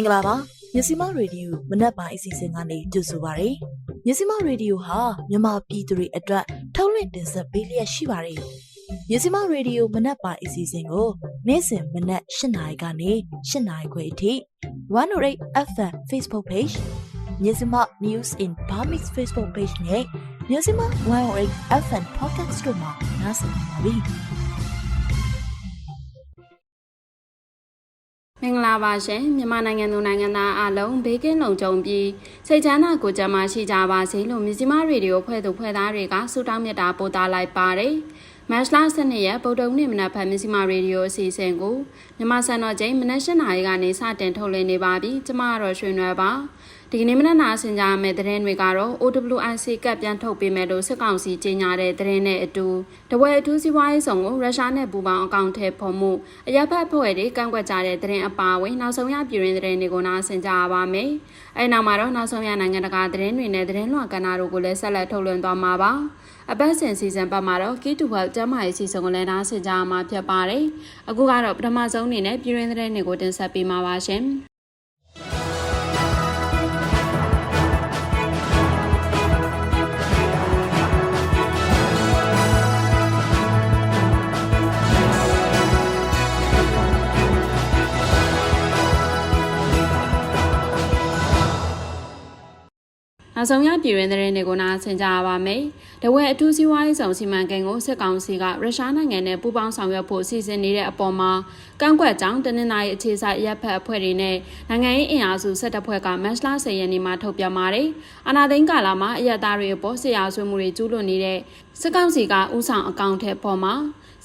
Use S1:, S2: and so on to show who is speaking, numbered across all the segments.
S1: မင်္ဂလာပါမြစီမရေဒီယိုမနက်ပိုင်းအစီအစဉ်ကနေကြိုဆိုပါရစေမြစီမရေဒီယိုဟာမြန်မာပြည်သူတွေအတွက်ထုတ်လွှင့်တင်ဆက်ပေးလျက်ရှိပါတယ်မြစီမရေဒီယိုမနက်ပိုင်းအစီအစဉ်ကိုနေ့စဉ်မနက်၈နာရီကနေ၈နာရီခွဲအထိ108 FM Facebook Page မြစီမ News in Burmese Facebook Page နဲ့မြစီမ108 FM Podcast တို့မှာနားဆင်နိုင်ပါပြီ
S2: မင်္ဂလာပါရှင်မြန်မာနိုင်ငံသူနိုင်ငံသားအားလုံးဘေးကင်းလုံခြုံပြီးစိတ်ချမ်းသာကိုယ်ကျန်းမာရှိကြပါစေလို့မြစီမရေဒီယိုဖွဲ့သူဖွဲ့သားတွေကဆုတောင်းမြတ်တာပို့သလိုက်ပါတယ်မတ်လ12ရက်ဗုဒ္ဓဦးနေ့မနက်ဖက်မြစီမရေဒီယိုအစီအစဉ်ကိုမြန်မာစံတော်ချိန်မနက်၈နာရီကနေစတင်ထုတ်လွှင့်နေပါပြီကျမကတော့ရွှေနွယ်ပါ ဒီကနေ့မနက်နာဆင်ကြရမယ့်သတင်းတွေကတော့ OWIC ကပ်ပြန်ထုတ်ပေးမယ်လို့စစ်ကောင်စီကြေညာတဲ့သတင်းနဲ့အတူတဝဲအထူးစီးပွားရေးဆောင်ကိုရုရှားနဲ့ပူးပေါင်းအကောင့်ထဲပေါ်မှုအရက်ဖက်ဖွဲ့တွေကန့်ကွက်ကြတဲ့သတင်းအပါအဝင်နောက်ဆုံးရပြည်တွင်းသတင်းတွေကိုနားဆင်ကြရပါမယ်။အဲနောက်မှာတော့နောက်ဆုံးရနိုင်ငံတကာသတင်းတွေနဲ့သတင်းလွှာကဏ္ဍတို့ကိုလည်းဆက်လက်ထုတ်လွှင့်သွားမှာပါ။အပတ်စဉ်စီဇန်ပတ်မှာတော့ Key to Help ကျမ်းမာရေးစီစဉ်ကိုလည်းနားဆင်ကြရမှာဖြစ်ပါတယ်။အခုကတော့ပထမဆုံးအနေနဲ့ပြည်တွင်းသတင်းတွေကိုတင်ဆက်ပေးမှာပါရှင်။ နောက်ဆုံးရပြည်တွင်းသတင်းတွေကိုနားဆင်ကြရပါမယ်။တဝက်အထူးစီးပွားရေးဆောင်စီမံကိန်းကိုစစ်ကောင်စီကရုရှားနိုင်ငံနဲ့ပူးပေါင်းဆောင်ရွက်ဖို့စီစဉ်နေတဲ့အပေါ်မှာကန့်ကွက်ကြောင်းတနင်္လာရီအခြေစိုက်ရပ်ဖက်အဖွဲ့တွေနဲ့နိုင်ငံရေးအင်အားစု၁၁ဖွဲ့ကမတ်လ10ရက်နေ့မှာထုတ်ပြန်ပါတယ်။အာဏာသိမ်းကာလမှာအရက်သားတွေအပေါ်ဆရာဆွေးမှုတွေကျူးလွန်နေတဲ့စစ်ကောင်စီကဥဆောင်အကောင့်ထဲပေါ်မှာ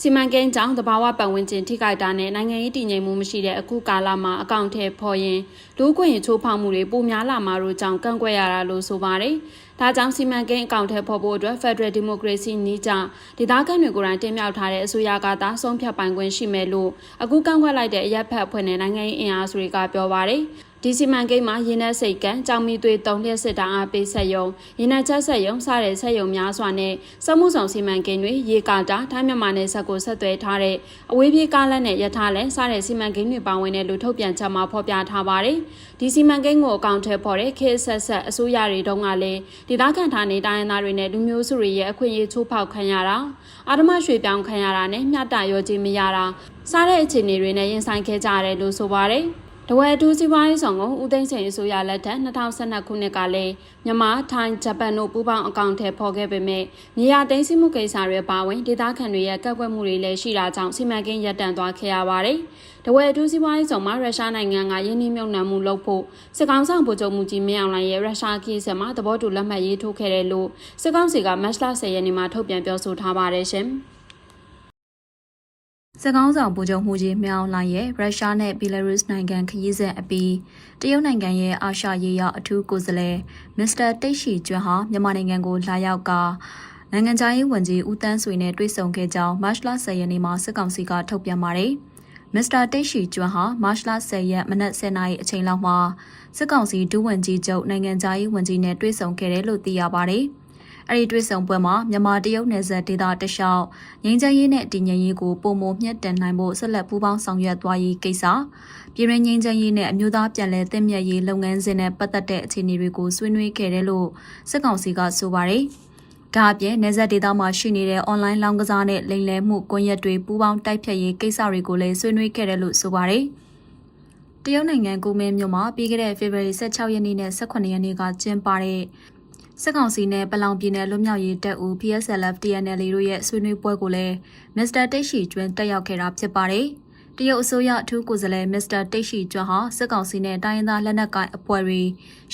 S2: စီမံကိန်းကြောင့်တဘာဝပတ်ဝန်းကျင်ထိခိုက်တာနဲ့နိုင်ငံရေးတည်ငြိမ်မှုမရှိတဲ့အခုကာလမှာအကောင့်ထဲပေါ်ရင်လူ့ခွင့်ချိုးဖောက်မှုတွေပိုများလာမှာတို့ကြောင့်ကန့်ကွက်ရတာလို့ဆိုပါတယ်။ဒါကြောင့်စီမံကိန်းအကောင့်ထဲပေါ်ဖို့အတွက် Federal Democracy နည်းကျဒေသခံတွေကိုယ်တိုင်တင်မြှောက်ထားတဲ့အစိုးရကသာဆုံးဖြတ်ပိုင်ခွင့်ရှိမယ်လို့အခုကန့်ကွက်လိုက်တဲ့အရက်ဖက်အဖွဲ့နဲ့နိုင်ငံရေးအင်အားစုတွေကပြောပါတယ်။ ဒီစီမံကိန်းမှာရင်းနှက်စိတ်ကံကြောင်မီသွေးတုံလျက်စစ်တာအားပေးဆက်ယုံရင်းနှက်ချက်ဆက်ယုံစတဲ့ဆက်ယုံများစွာနဲ့စက်မှုဆောင်စီမံကိန်းတွေရေကာတာထိုင်းမြန်မာနယ်စပ်ကိုဆက်သွယ်ထားတဲ့အဝေးပြေးကားလက်နဲ့ရထားလက်စတဲ့စီမံကိန်းတွေပါဝင်တဲ့လူထုတ်ပြန်ချက်မှာဖော်ပြထားပါတယ်ဒီစီမံကိန်းကိုအကောင့်ထဲပေါ်တဲ့ခေတ်ဆက်ဆက်အစိုးရတွေတုန်းကလည်းဒေသခံဌာနေတိုင်းရင်းသားတွေနဲ့လူမျိုးစုတွေရဲ့အခွင့်အရေးချိုးဖောက်ခံရတာအာဓမရွှေပြောင်းခံရတာနဲ့မျှတရောခြင်းမရတာစားတဲ့အခြေအနေတွေနဲ့ရင်ဆိုင်ခဲ့ကြရတယ်လို့ဆိုပါတယ် တဝဲတူးစီးပွားရေးဆောင်ကိုဦးသိန်းစိန်အစိုးရလက်ထက်2012ခုနှစ်ကလည်းမြန်မာထိုင်းဂျပန်တို့ပူးပေါင်းအကောင့်ထဲပေါ်ခဲ့ပေမဲ့မြေယာသိမ်းဆည်းမှုကိစ္စတွေပါဝင်ဒေသခံတွေရဲ့ကန့်ကွက်မှုတွေလည်းရှိတာကြောင့်စီမံကိန်းရပ်တန့်သွားခဲ့ရပါတယ်။တဝဲတူးစီးပွားရေးဆောင်မှာရုရှားနိုင်ငံကယင်းနှိမ့်မြုပ်နှံမှုလုပ်ဖို့စစ်ကောင်ဆောင်ဗိုလ်ချုပ်မှုကြီးမင်းအောင်လှိုင်ရဲ့ရုရှားခီးဆက်မှာသဘောတူလက်မှတ်ရေးထိုးခဲ့တယ်လို့စစ်ကောင်စီကမတ်လ10ရက်နေ့မှာထုတ်ပြန်ပြောဆိုထားပါတယ်ရှင်။ စကောင်းဆောင်ဗိုလ်ချုပ်မှုကြီးမြောင်းလိုင်းရဲ့ရုရှားနဲ့ဘီလာရုစ်နိုင်ငံခရီးစဉ်အပြီးတရုတ်နိုင်ငံရဲ့အာရှရေးရာအထူးကိုယ်စားလှယ်မစ္စတာတိတ်ရှိကျွန်းဟာမြန်မာနိုင်ငံကိုလာရောက်ကနိုင်ငံခြားရေးဝန်ကြီးဦးတန်းဆွေနဲ့တွေ့ဆုံခဲ့ကြောင်းမတ်လ10ရက်နေ့မှာစစ်ကောင်စီကထုတ်ပြန်ပါတယ်။မစ္စတာတိတ်ရှိကျွန်းဟာမတ်လ10ရက်မနက်10:00နာရီအချိန်လောက်မှာစစ်ကောင်စီဒုဝန်ကြီးချုပ်နိုင်ငံခြားရေးဝန်ကြီးနဲ့တွေ့ဆုံခဲ့တယ်လို့သိရပါတယ်။ အဲ့ဒီတွေ့ဆုံပွဲမှာမြန်မာတရုတ်နယ်စပ်ဒေသတလျှောက်ငင်းချရေးနဲ့တည်ငြိမ်ရေးကိုပုံမမြင့်တင်နိုင်ဖို့ဆက်လက်ပူးပေါင်းဆောင်ရွက်သွားရေးကိစ္စပြည်ရင်းငင်းချရေးနဲ့အမျိုးသားပြန်လည်သင့်မြတ်ရေးလုပ်ငန်းစဉ်နဲ့ပတ်သက်တဲ့အခြေအနေတွေကိုဆွေးနွေးခဲ့တယ်လို့စစ်ကောင်စီကဆိုပါတယ်။ဒါအပြင်နေဆက်ဒေတာမှာရှိနေတဲ့ online လောင်းကစားနဲ့လိမ်လည်မှုကွန်ရက်တွေပူးပေါင်းတိုက်ဖြတ်ရေးကိစ္စတွေကိုလည်းဆွေးနွေးခဲ့တယ်လို့ဆိုပါတယ်။တရုတ်နိုင်ငံကူမင်းမြို့မှာပြီးခဲ့တဲ့ဖေဖော်ဝါရီ16ရက်နေ့နဲ့18ရက်နေ့ကကျင်းပတဲ့ စစ်ကောင်စီနဲ့ပလောင်ပြည်နယ်လွတ်မြောက်ရေးတပ်ဦး PSLF TNL တို့ရဲ့ဆွေးနွေးပွဲကိုလည်းမစ္စတာတိတ်ရှိကျွန်းတက်ရောက်ခဲ့တာဖြစ်ပါတယ်။တရုတ်အစိုးရအထူးကိုယ်စားလှယ်မစ္စတာတိတ်ရှိကျွန်းဟာစစ်ကောင်စီနဲ့တိုင်းရင်းသားလက်နက်ကိုင်အဖွဲ့တွေ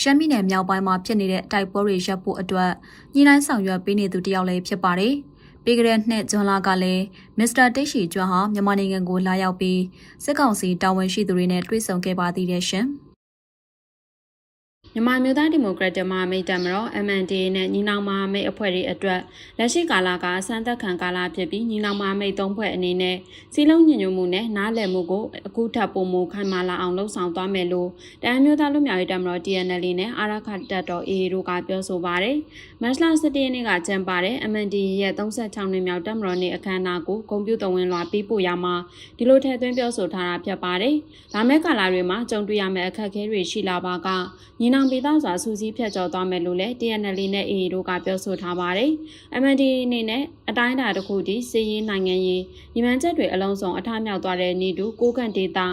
S2: ရှမ်းပြည်နယ်မြောက်ပိုင်းမှာဖြစ်နေတဲ့တိုက်ပွဲတွေရပ်ဖို့အတွက်ညှိနှိုင်းဆောင်ရွက်ပေးနေသူတယောက်လည်းဖြစ်ပါတယ်။ပြီးကြတဲ့နှစ်ဇွန်လကလည်းမစ္စတာတိတ်ရှိကျွန်းဟာမြန်မာနိုင်ငံကိုလာရောက်ပြီးစစ်ကောင်စီတာဝန်ရှိသူတွေနဲ့တွေ့ဆုံခဲ့ပါသေးတယ်ရှင်။ မြန်မာမျိုးသားဒီမိုကရက်တစ်မဟာမိတ်တပ်မတော် MNDAA နဲ့ညီနောင်မဟာမိတ်အဖွဲ့တွေအတွက်လက်ရှိကာလကအစမ်းသက်ခံကာလဖြစ်ပြီးညီနောင်မဟာမိတ်သုံးဖွဲ့အနေနဲ့စီလုံးညညွတ်မှုနဲ့နားလည်မှုကိုအခုထပ်ပုံမခိုင်မာလာအောင်လှုံ့ဆော်သွားမယ်လို့တအမျိုးသားလူမျိုးရေးတပ်မတော် TNL နဲ့အာရခတပ်တော် AA တို့ကပြောဆိုပါတယ်။မတ်လ17ရက်နေ့ကကျင်းပတဲ့ MNDAA ရဲ့36နှစ်မြောက်တပ်မတော်နေ့အခမ်းအနားကိုဂုဏ်ပြုတော်ဝင်လွှာပေးပို့ရမှာဒီလိုထည့်သွင်းပြောဆိုထားတာဖြစ်ပါတယ်။လာမယ့်ကာလတွေမှာကြုံတွေ့ရမယ့်အခက်အခဲတွေရှိလာပါကညီနောင်ပြည်သားစွာစူးစီးဖြတ်ကျော်သွားမယ်လို့လည်း TNL နဲ့ AA တို့ကပြောဆိုထားပါတယ်။ MND အနေနဲ့အတိုင်းအတာတစ်ခုတည်းစီးရေးနိုင်ငံရေးညီမှန်ချက်တွေအလုံးစုံအထမြောက်သွားတဲ့နေတူကိုကန့်ဒေတာ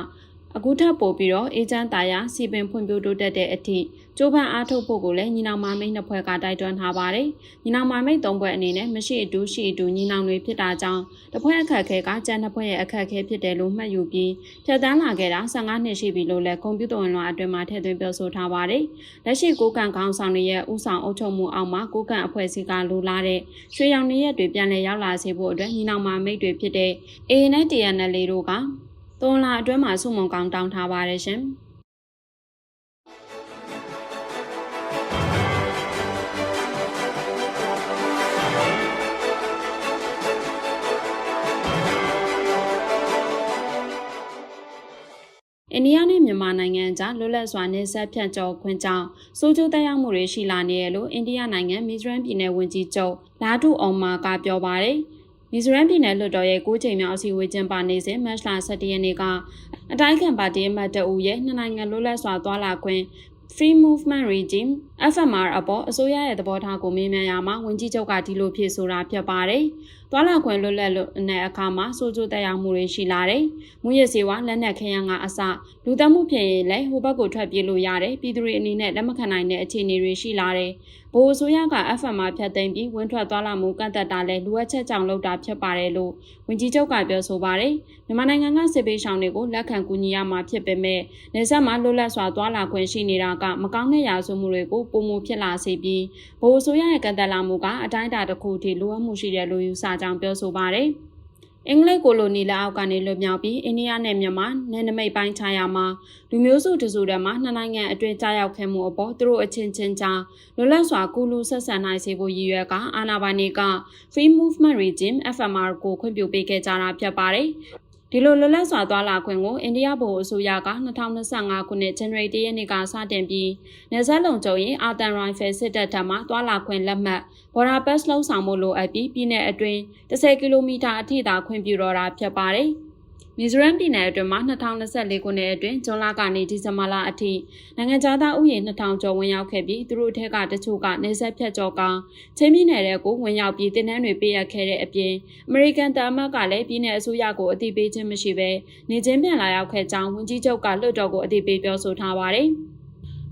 S2: အခုထပ်ပို့ပြီးတော့အေဂျင့်တာယာစီပင်ဖွံ့ဖြိုးတိုးတက်တဲ့အထိ ကျိုးပန်းအားထုတ်ဖို့ကိုလည်းညီနောင်မမိတ်နှစ်ဖွဲ့ကတိုက်တွန်းထားပါတယ်။ညီနောင်မမိတ်သုံးဖွဲ့အနေနဲ့မရှိအတူရှိအတူညီနောင်တွေဖြစ်တာကြောင့်တစ်ဖွဲ့အခက်အခဲကကျန်တစ်ဖွဲ့ရဲ့အခက်အခဲဖြစ်တယ်လို့မှတ်ယူပြီးဖြတ်တန်းလာခဲ့တာ15နှစ်ရှိပြီလို့လည်းကွန်ပျူတာဝင်လွှာအတွင်းမှာထည့်သွင်းပြောဆိုထားပါတယ်။လက်ရှိကိုကန်ခေါင်းဆောင်တွေရဲ့ဥဆောင်အုပ်ချုပ်မှုအောက်မှာကိုကန်အဖွဲ့အစည်းကလိုလားတဲ့ရွှေရောင်နေရက်တွေပြန်လည်ရောက်လာစေဖို့အတွက်ညီနောင်မမိတ်တွေဖြစ်တဲ့ AA နဲ့ TNL တို့ကသွန်လာအတွင်းမှာစုမုံကောင်းတောင်းထားပါတယ်ရှင်။ အိန္ဒိယနဲ့မြန်မာနိုင်ငံကြားလွတ်လပ်စွာနေဆက်ဖြတ်ကျော်ခွင့်ကြောင့်စိုးကျိုးသက်ရောက်မှုတွေရှိလာနေရလို့အိန္ဒိယနိုင်ငံမီဇိုရမ်ပြည်နယ်ဝန်ကြီးချုပ်လာဒူအောင်မာကပြောပါတယ်။မီဇိုရမ်ပြည်နယ်လွှတ်တော်ရဲ့၉ချိန်မြောက်အစည်းအဝေးကျင်းပနေစဉ်မတ်လ17ရက်နေ့ကအတိုင်းခံပါတီအမတ်တအူရဲ့နှစ်နိုင်ငံလွတ်လပ်စွာသွားလာခွင့် Free Movement Regime FMR အပေါ်အစိုးရရဲ့သဘောထားကိုမေးမြန်းရမှာဝန်ကြီးချုပ်ကဒီလိုဖြေဆိုတာဖြစ်ပါတယ်။ သွာလာခွင့်လွတ်လပ်လို့တဲ့အခါမှာစိုးကျိုးတက်ရောက်မှုတွေရှိလာတယ်။မူရစေဝါလက်နက်ခဲယံကအစလူသမှုဖြစ်ရင်လည်းဟိုဘက်ကိုထွက်ပြေးလို့ရတယ်။ပြည်သူတွေအနေနဲ့လက်မခံနိုင်တဲ့အခြေအနေတွေရှိလာတယ်။ဘိုးအစိုးရက FMR ဖြတ်သိမ်းပြီးဝန်ထွက်သွားလာမှုကန့်သက်တာလည်းလူဝက်ချက်ကြောင့်လုပ်တာဖြစ်ပါတယ်လို့ဝန်ကြီးချုပ်ကပြောဆိုပါတယ်။မြန်မာနိုင်ငံကစစ်ပေးဆောင်တွေကိုလက်ခံကူညီရမှာဖြစ်ပေမဲ့နေဆက်မှာလွတ်လပ်စွာသွားလာခွင့်ရှိနေတာကမကောင်းတဲ့ရာဇဝမှုတွေကိုပုံမှုဖြစ်လာစေပြီးဘိုးအစိုးရရဲ့ကန့်သက်လာမှုကအတိုင်းအတာတစ်ခုထိလိုအပ်မှုရှိတယ်လို့ယူဆကြောင်းပြောဆိုပါတယ်။ အင်္ဂလိပ်ကိုလိုနီလက်အောက်ကနေလွတ်မြောက်ပြီးအိန္ဒိယနဲ့မြန်မာနယ်နိမိတ်ပိုင်းခြားရာမှာလူမျိုးစုတစုတည်းမှာနှစ်နိုင်ငံအတွင်းကြားရောက်ခဲ့မှုအပေါ်သူတို့အချင်းချင်းကြားလွတ်လပ်စွာကူလူဆက်ဆံနိုင်စေဖို့ရည်ရွယ်ကအာဏာပိုင်တွေက Free Movement Regime FMR ကိုခွင့်ပြုပေးခဲ့ကြတာဖြစ်ပါတယ်။ ဒီလိုလွတ်လပ်စွာသွားလာခွင့်ကိုအိန္ဒိယဗဟိုအစိုးရက2025ခုနှစ်ဇန်နဝါရီလရက်နေ့ကစတင်ပြီးနေဆက်လုံခြုံရေးအာတန်ရိုင်ဖယ်စစ်တပ်ထံမှသွားလာခွင့်လက်မှတ်ဘော်ဒါပတ်စ်လုံးဆောင်မှုလိုအပ်ပြီးပြည်내အတွင်း10ကီလိုမီတာအထိသာခွင့်ပြုတော့တာဖြစ်ပါတယ်။ မီဇိုရမ်ပြည်နယ်အတွင်းမှာ2024ခုနှစ်အတွင်းဇွန်လကနေဒီဇင်ဘာလအထိနိုင်ငံသားဥယျာဉ်2000ကျော်ဝင်ရောက်ခဲ့ပြီးသူတို့ထက်ကတချို့ကနေဆက်ဖြတ်ကျော်ကချင်းပြည်နယ်တဲ့ကိုဝင်ရောက်ပြီးတင်နန်းတွေပေးရခဲ့တဲ့အပြင်အမေရိကန်တာမတ်ကလည်းပြည်내အစိုးရကိုအသိပေးခြင်းမရှိဘဲနေချင်းပြန်လာရောက်ခဲ့ကြောင်းဝန်ကြီးချုပ်ကလွှတ်တော်ကိုအသိပေးပြောဆိုထားပါတယ်။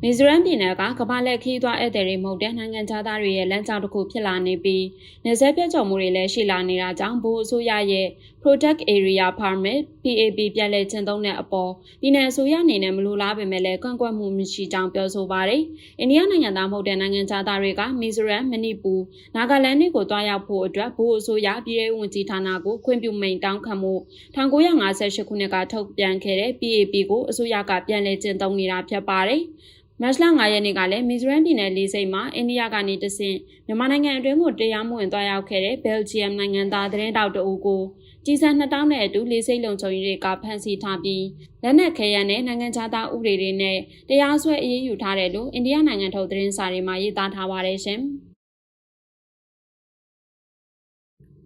S2: မီဇိုရမ်ပြည်နယ်ကကမ္ဘာလက်ခီးသွားဧည့်သည်တွေမဟုတ်တဲ့နိုင်ငံသားတွေရဲ့လမ်းကြောင်းတစ်ခုဖြစ်လာနေပြီးနေဆက်ပြတ်ကျော်မှုတွေလည်းရှိလာနေတာကြောင့်ဘိုးအစိုးရရဲ့ Protect Area Permit PAP ပြန်လည်ကျင့်သုံးတဲ့အပေါ်ပြည်내အစိုးရအနေနဲ့မလိုလားပေမဲ့လည်းကန့်ကွက်မှုမရှိကြောင်းပြောဆိုပါတယ်။အိန္ဒိယနိုင်ငံသားမဟုတ်တဲ့နိုင်ငံသားတွေကမီဇိုရမ်မဏိပူနာဂလန်တွေကိုတွားရောက်ဖို့အတွက်ဘိုးအစိုးရပြည်ထောင်ဝန်ကြီးဌာနကိုခွင့်ပြုမိန်တောင်းခံမှု1958ခုနှစ်ကထုတ်ပြန်ခဲ့တဲ့ PAP ကိုအစိုးရကပြန်လည်ကျင့်သုံးနေတာဖြစ်ပါတယ်။မတ်လ9ရက်နေ့ကလည်းမီဇိုရမ်ပြည်နယ်လေးစိတ်မှာအိန္ဒိယကနေတဆင့်မြန်မာနိုင်ငံအတွင်းကိုတရားမဝင်သွားရောက်ခဲ့တဲ့ဘယ်လ်ဂျီယမ်နိုင်ငံသားသတင်းတောက်တအူကို ကြီးစံ2000နဲ့အတူလေးစိတ်လုံခြုံရေးတွေကဖမ်းဆီးထားပြီးလက်နက်ခဲယမ်းနဲ့နိုင်ငံခြားသားဥပဒေတွေနဲ့တရားစွဲအရေးယူထားတယ်လို့အိန္ဒိယနိုင်ငံထုတ်သတင်းစာတွေမှာရေးသားထားပါတယ်ရှင်။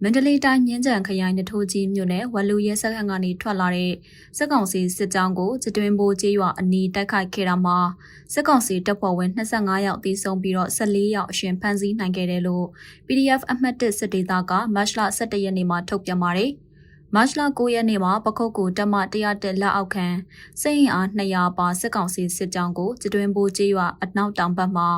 S3: မန္တလေးတိုင်းမြင်းကြံခရိုင်နထိုးကြီးမြို့နယ်ဝလူရဲစခန်းကနေထွက်လာတဲ့စစ်ကောင်စီစစ်ကြောင်းကိုစစ်တွင်းဘိုးကျေးရွာအနီးတိုက်ခိုက်ခဲ့တာမှာစစ်ကောင်စီတပ်ဖွဲ့ဝင်25ယောက်သေဆုံးပြီးတော့14ယောက်အရှင်ဖမ်းဆီးနိုင်ခဲ့တယ်လို့ PDF အမှတ်1စစ်ဒေသကမတ်လ17ရက်နေ့မှာထုတ်ပြန်ပါတယ်။ မတ်လ9ရက်နေ့မှာပခုတ်ကူတက်မ100လက်အောက်ခံစိတ်ရင်အား200ပါစစ်ကောင်စီစစ်ကြောင်းကိုစစ်တွင်းဘိုးကျေးရွာအနောက်တောင်ဘက်မှာ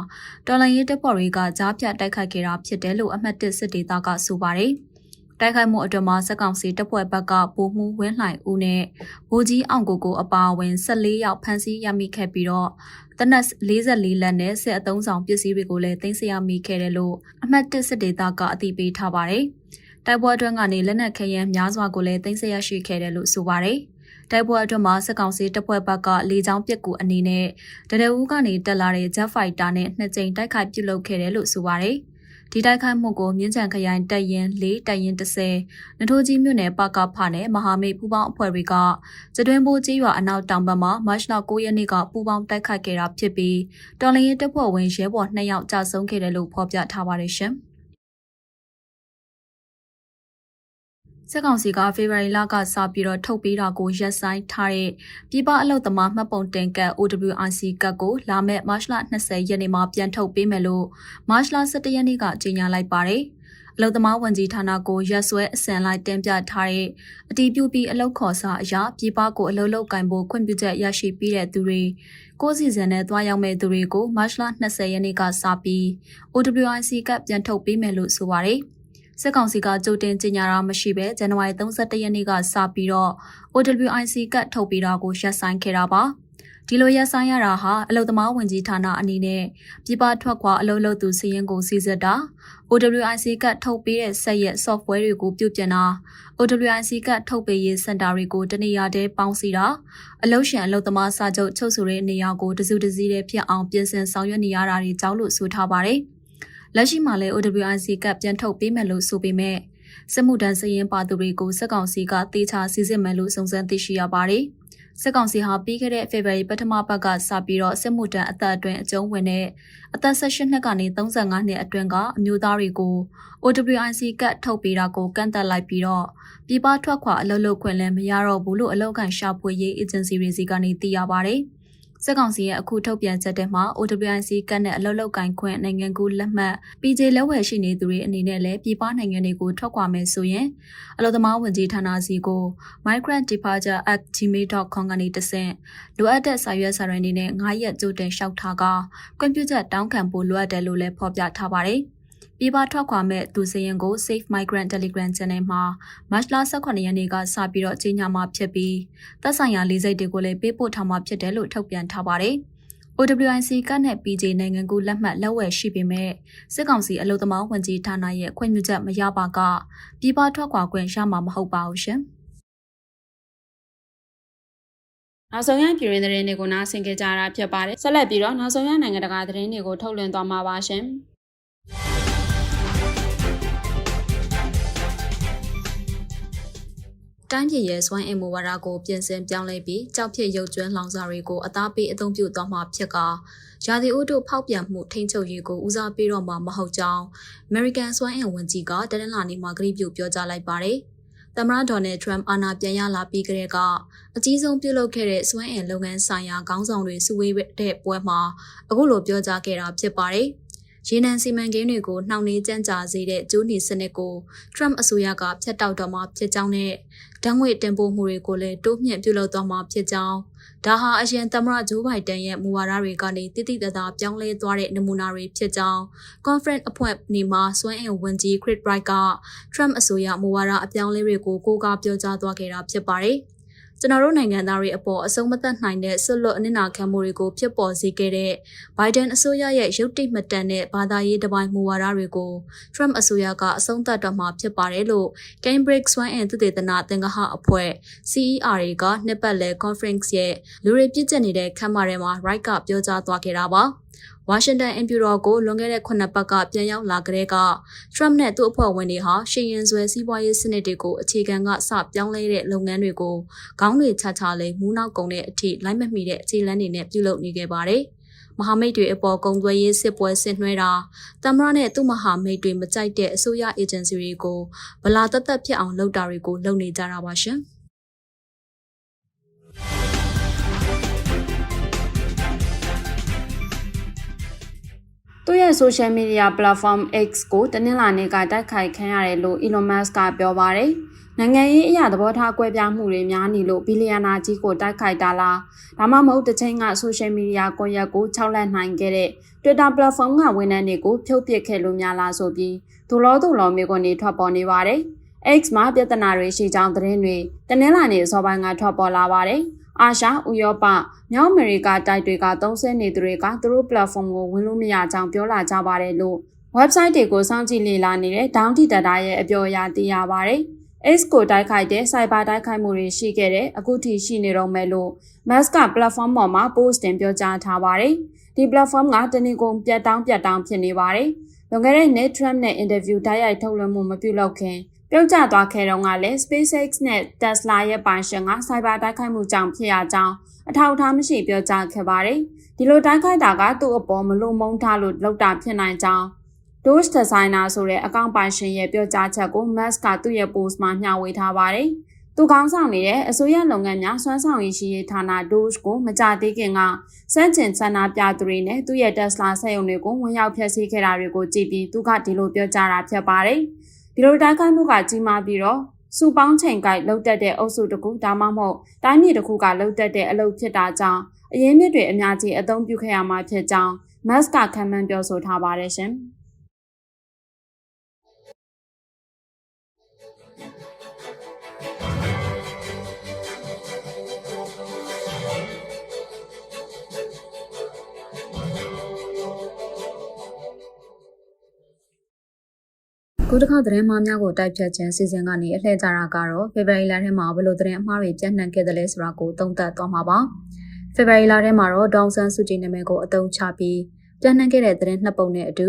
S3: တော်လိုင်းရဲတပ်ဖွဲ့တွေကကြားဖြတ်တိုက်ခိုက်ခဲ့တာဖြစ်တယ်လို့အမှတ်1စစ်ဒေသကဆိုပါတယ်။တိုက်ခိုက်မှုအတွက်မှာစက်ကောင်စီတပ်ဖွဲ့ဘက်ကဗိုလ်မှူးဝင်းလှိုင်ဦးနဲ့ဗိုလ်ကြီးအောင်ကိုကိုအပါအဝင်14ယောက်ဖမ်းဆီးရမိခဲ့ပြီးတော့တနက်44လက်နဲ့စစ်အုံဆောင်ပစ္စည်းတွေကိုလည်းတင်ဆက်ရမိခဲ့တယ်လို့အမှတ်1စစ်ဒေသကအသိပေးထားပါတယ်။ တိုက်ပွဲအတွင်းကနေလက်နက်ခဲယမ်းများစွာကိုလည်းတင်ဆက်ရရှိခဲ့တယ်လို့ဆိုပါတယ်။တိုက်ပွဲအတွင်းမှာစစ်ကောင်စီတပ်ဖွဲ့ဘက်ကလေကြောင်းပစ်ကူအနေနဲ့တရဦးကနေတက်လာတဲ့ Jet Fighter နဲ့နှစ်ကြိမ်တိုက်ခိုက်ပြုလုပ်ခဲ့တယ်လို့ဆိုပါတယ်။ဒီတိုက်ခိုက်မှုကိုမြင်းချံခရိုင်တပ်ရင်၄တပ်ရင်30နထိုးကြီးမြို့နယ်ပကဖနဲ့မဟာမိတ်ပူးပေါင်းအဖွဲ့တွေကကျတွင်းဘိုးကြီးရွာအနောက်တောင်ဘက်မှာမတ်လ9ရက်နေ့ကပူးပေါင်းတိုက်ခိုက်ခဲ့တာဖြစ်ပြီးတော်လရင်တပ်ဖွဲ့ဝင်ရဲဘော်2ယောက်ကြာဆုံးခဲ့တယ်လို့ဖော်ပြထားပါတယ်ရှင်။ စစ်ကောင်စီကဖေဖော်ဝါရီလကစပြီးတော့ထုတ်ပေးတာကိုရက်ဆိုင်ထားတဲ့ပြည်ပအလုပ်သမားမှတ်ပုံတင်ကတ် OWRC ကတ်ကိုလာမယ့်မတ်လ20ရက်နေ့မှာပြန်ထုတ်ပေးမယ်လို့မတ်လ17ရက်နေ့ကကြေညာလိုက်ပါတယ်။အလုပ်သမားဝန်ကြီးဌာနကိုရက်စွဲအစံလိုက်တင်ပြထားတဲ့အတီးပြုပြီးအလုပ်ခေါ်စာအရာပြည်ပကိုအလုပ်လုပ်ကင်ဖို့ခွင့်ပြုချက်ရရှိပြီးတဲ့သူတွေကိုယ်စီစဉ်နဲ့တွားရောက်မဲ့သူတွေကိုမတ်လ20ရက်နေ့ကစပြီး OWRC ကတ်ပြန်ထုတ်ပေးမယ်လို့ဆိုပါတယ်။ စစ်ကောင်စီကကြိုတင်ကြေညာတာမရှိဘဲဇန်နဝါရီ31ရက်နေ့ကစပြီးတော့ OWIC ကတ်ထုတ်ပြီးတာကိုရပ်ဆိုင်းခဲ့တာပါဒီလိုရပ်ဆိုင်းရတာဟာအလုံသမားဝင်ကြီးဌာနအနေနဲ့ပြည်ပထွက်ခွာအလုပ်လုပ်သူစီရင်ကိုစီစစ်တာ OWIC ကတ်ထုတ်ပေးတဲ့ဆက်ရက် software တွေကိုပြုပြင်တာ OWIC ကတ်ထုတ်ပေးရေးစင်တာတွေကိုတနေရာတည်းပေါင်းစည်းတာအလုပ်ရှင်အလုပ်သမားစာချုပ်ချုပ်ဆိုတဲ့နေရာကိုတစုတစည်းတည်းဖြစ်အောင်ပြင်ဆင်ဆောင်ရွက်နေရတာတွေကြောင့်လို့ဆိုထားပါတယ်။ လက်ရှိမှာလည်း OWIC ကပြန်ထုတ်ပေးမယ်လို့ဆိုပေမဲ့စစ်မှုထမ်းစရင်ပါသူတွေကိုစစ်ကောင်စီကတေချာစီစစ်မယ်လို့စုံစမ်းသိရှိရပါတယ်။စစ်ကောင်စီဟာပြီးခဲ့တဲ့ဖေဖော်ဝါရီပထမပတ်ကစပြီးတော့စစ်မှုထမ်းအသက်အတွင်းအကျုံးဝင်တဲ့အသက်18နှစ်ကနေ35နှစ်အတွင်းကအမျိုးသားတွေကို OWIC ကတ်ထုတ်ပေးတာကိုကန့်သက်လိုက်ပြီးတော့ပြည်ပထွက်ခွာအလုပ်လုပ်ခွင့်လည်းမရတော့ဘူးလို့အလုပ်ကန်ရှာဖွေရေးအေဂျင်စီတွေစီကနေသိရပါတယ်။ စစ်ကောင်စီရဲ့အခုထုတ်ပြန်ချက်တဲ့မှာ OWIC ကတ်နဲ့အလုပ်လုပ်ကိုင်ခွင့်နိုင်ငံကူးလက်မှတ် PJ လက်ဝယ်ရှိနေသူတွေအနေနဲ့လည်းပြည်ပနိုင်ငံတွေကိုထွက်ခွာမယ်ဆိုရင်အလုပ်သမားဝန်ကြီးဌာနစီကို migrant departure at gmail.com ကနေတဆင့်လိုအပ်တဲ့စာရွက်စာတမ်းတွေနဲ့9ရက်ကြိုတင်လျှောက်ထားကကွန်ပျူတာတောင်းခံဖို့လိုအပ်တယ်လို့လည်းဖော်ပြထားပါတယ်။ ပြည်ပထွက်ခွာမဲ့သူစရင်ကို Safe Migrant Telegram Channel မှာမတ်လ18ရက်နေ့ကစပြီးတော့ကြီးညာမှာဖြစ်ပြီးသက်ဆိုင်ရာလေးစိတ်တွေကိုလည်းပေးပို့ထားမှာဖြစ်တယ်လို့ထုတ်ပြန်ထားပါတယ်။ OWIC ကနဲ့ PJ နိုင်ငံကူလက်မှတ်လက်ဝယ်ရှိပေမဲ့စစ်ကောင်စီအလို့သမားဝန်ကြီးဌာနရဲ့ခွင့်ပြုချက်မရပါကပြည်ပထွက်ခွာခွင့်ရမှာမဟုတ်ပါဘူးရှင်။
S2: နောက်ဆုံးရပြည်တွင်သတင်းတွေကိုနားဆင်ကြကြတာဖြစ်ပါတယ်။ဆက်လက်ပြီးတော့နောက်ဆုံးရနိုင်ငံတကာသတင်းတွေကိုထုတ်လွှင့်သွားမှာပါရှင်။
S3: တိုင်းပြည်ရဲ့စွမ်းအင်မူဝါဒကိုပြင်ဆင်ပြောင်းလဲပြီးကြောက်ဖြစ်ရုပ်ကျွမ်းလောင်စာတွေကိုအသားပေးအသုံးပြုသွားမှာဖြစ်ကရာသီဥတုဖောက်ပြန်မှုထိန်းချုပ်ရေးကိုဦးစားပေးတော့မှာမဟုတ်ကြောင်း American စွမ်းအင်ဝန်ကြီးကတနင်္လာနေ့မှာကြေညာပြုပြောကြားလိုက်ပါတယ်။သမ္မတဒေါ်နယ်ထရမ်အာဏာပြန်ရလာပြီးကတည်းကအကြီးဆုံးပြုလုပ်ခဲ့တဲ့စွမ်းအင်လုပ်ငန်းဆိုင်ရာခေါင်းဆောင်တွေစုဝေးတဲ့ပွဲမှာအခုလိုပြောကြားခဲ့တာဖြစ်ပါတယ်။ရေနံစီမံကိန်းတွေကိုနှောင့်နှေးကြမ်းကြာစေတဲ့ကျိုးနီစနစ်ကို Trump အစိုးရကဖျက်တောက်တော့မှာဖြစ်ကြောင်းနဲ့ ဓာတ်ငွေတင်ပို့မှုတွေကိုလည်းတိုးမြှင့်ပြုလုပ်သွားမှာဖြစ်ကြောင်းဒါဟာအရင်သမ္မတဂျိုးဘိုင်ဒန်ရဲ့မူဝါဒတွေကနေတိတိတသားပြောင်းလဲသွားတဲ့နမူနာတွေဖြစ်ကြောင်း conference အဖွဲ့နေမှာစွမ်းအင်ဝန်ကြီး Chris Bright က Trump အစိုးရမူဝါဒအပြောင်းလဲတွေကိုကိုးကားပြောကြားသွားခဲ့တာဖြစ်ပါတယ်။ ကျွန်တော်တို့နိုင်ငံသားတွေအပေါ်အဆုံးမသက်နိုင်တဲ့ဆွလွတ်အနစ်နာခံမှုတွေကိုဖြစ်ပေါ်စေခဲ့တဲ့ဘိုင်ဒန်အစိုးရရဲ့ရုပ်တိမတန်တဲ့ဘာသာရေးတပိုင်းမူဝါဒတွေကို Trump အစိုးရကအဆုံးသတ်တော့မှာဖြစ်ပါတယ်လို့ Cambridge Swan and သုတေသနသင်္ကဟအဖွဲ့ CER ကနှစ်ပတ်လည် conference ရဲ့လူတွေပြည့်ကျက်နေတဲ့ခမ်းမထဲမှာ Wright ကပြောကြားသွားခဲ့တာပါ။ ဝါရှင်တန်အင်ဖြူတော်ကိုလွန်ခဲ့တဲ့ခုနှစ်ပတ်ကပြန်ရောက်လာကြတဲ့က Trump နဲ့သူ့အဖွဲ့ဝင်တွေဟာရှေ့ရင်ဆွဲစီးပွားရေးစနစ်တွေကိုအခြေခံကစပြောင်းလဲတဲ့လုပ်ငန်းတွေကိုခေါင်းတွေချချလေးမူးနောက်ကုန်တဲ့အထိလိုက်မမီတဲ့အခြေလန်းတွေနဲ့ပြုလုပ်နေခဲ့ပါတယ်။မဟာမိတ်တွေအပေါ်ကုံသွဲရေးစစ်ပွဲဆင်နွှဲတာတမရနဲ့သူ့မဟာမိတ်တွေမကြိုက်တဲ့အစိုးရအေဂျင်စီတွေကိုဗလာတသက်ဖြစ်အောင်လုပ်တာတွေကိုလုပ်နေကြတာပါရှင်။
S2: သူ့ရဲ့ social media platform X ကိုတနင်္လာနေ့ကတိုက်ခိုက်ခံရတယ်လို့ Elon Musk ကပြောပါတယ်။နိုင်ငံရေးအရာသဘောထားကွဲပြားမှုတွေများနေလို့ဘီလီယံနာကြီးကိုတိုက်ခိုက်တာလားဒါမှမဟုတ်တစ်ချိန်က social media ကွန်ရက်ကိုခြောက်လန့်နိုင်ခဲ့တဲ့ Twitter platform ကဝန်ထမ်းတွေကိုဖြုတ်ပစ်ခဲ့လို့များလားဆိုပြီးဒူလောဒူလောမေကွန်တွေထွက်ပေါ်နေပါတယ်။ X မှာပြဿနာတွေရှိကြောင်းသတင်းတွေတနင်္လာနေ့အစောပိုင်းကထွက်ပေါ်လာပါတယ်။ အာရှဥရောပမြောက်အမေရိကတိုက်တွေကသုံးဆနေသူတွေကသူတို့ platform ကိုဝင်လို့မရကြောင်းပြောလာကြပါတယ်လို့ website တွေကိုစောင့်ကြည့်လေ့လာနေတဲ့ Down Data ရဲ့အပြောအရသိရပါတယ်။ Ace ကိုတိုက်ခိုက်တဲ့ cyber တိုက်ခိုက်မှုတွေရှိခဲ့တဲ့အခုထိရှိနေတော့မယ်လို့ Musk က platform ပေါ်မှာ post တင်ပြောကြားထားပါတယ်။ဒီ platform ကတနည်းကုန်ပြတ်တောင်းပြတ်တောင်းဖြစ်နေပါတယ်။လွန်ခဲ့တဲ့နေ့ Trump နဲ့ interview တိုက်ရိုက်ထုတ်လွှင့်မှုမပြုလုပ်ခင် ပြုတ်ကျသွားခဲ့တော့ကလည်း SpaceX နဲ့ Tesla ရဲ့ပိုင်ရှင်က cyber တိုက်ခိုက်မှုကြောင့်ဖြစ်ရကြောင်းအထောက်အထားမရှိပြောကြားခဲ့ပါတယ်။ဒီလိုတိုက်ခိုက်တာကသူ့အပေါ်မလို့မုန်းထားလို့လောက်တာဖြစ်နိုင်ကြောင်း Doge Designer ဆိုတဲ့အကောင့်ပိုင်ရှင်ရဲ့ပြောကြားချက်ကို Musk ကသူ့ရဲ့ post မှာမျှဝေထားပါတယ်။သူကောင်းဆောင်နေတဲ့အစိုးရလုပ်ငန်းများစွမ်းဆောင်ရည်ရှိရေးဌာန Doge ကိုမကြသေးခင်ကစန့်ကျင်ဆန္ဒပြသူတွေနဲ့သူ့ရဲ့ Tesla စက်ရုံတွေကိုဝင်ရောက်ဖျက်ဆီးခဲ့တာတွေကိုကြည့်ပြီးသူကဒီလိုပြောကြားတာဖြစ်ပါတယ်။ ဒီလိုတိုက်ခိုက်မှုကကြီးမားပြီးတော့စုပေါင်းချိန်ကိုက်လှုပ်တက်တဲ့အုပ်စုတစ်ခုဒါမှမဟုတ်တိုင်းပြည်တစ်ခုကလှုပ်တက်တဲ့အလုပ်ဖြစ်တာကြောင့်အရင်းမြစ်တွေအများကြီးအသုံးပြုခဲ့ရမှာဖြစ်ကြောင်း Musk ကခံမှန်းပြောဆိုထားပါတယ်ရှင်။
S3: ခုတစ်ခါသတင်းမှားများကိုတိုက်ဖြတ်ခြင်းစီစဉ်ကနေအလှည့်ကြတာကတော့ဖေဖော်ဝါရီလထဲမှာဘယ်လိုသတင်းအမှားတွေပြန့်နှံ့ခဲ့သလဲဆိုတာကိုသုံးသပ်သွားမှာပါ။ဖေဖော်ဝါရီလထဲမှာတော့ဒေါန်ဆန်စုကြည်နာမည်ကိုအသုံးချပြီးပြန့်နှံ့ခဲ့တဲ့သတင်းနှစ်ပုံနဲ့အတူ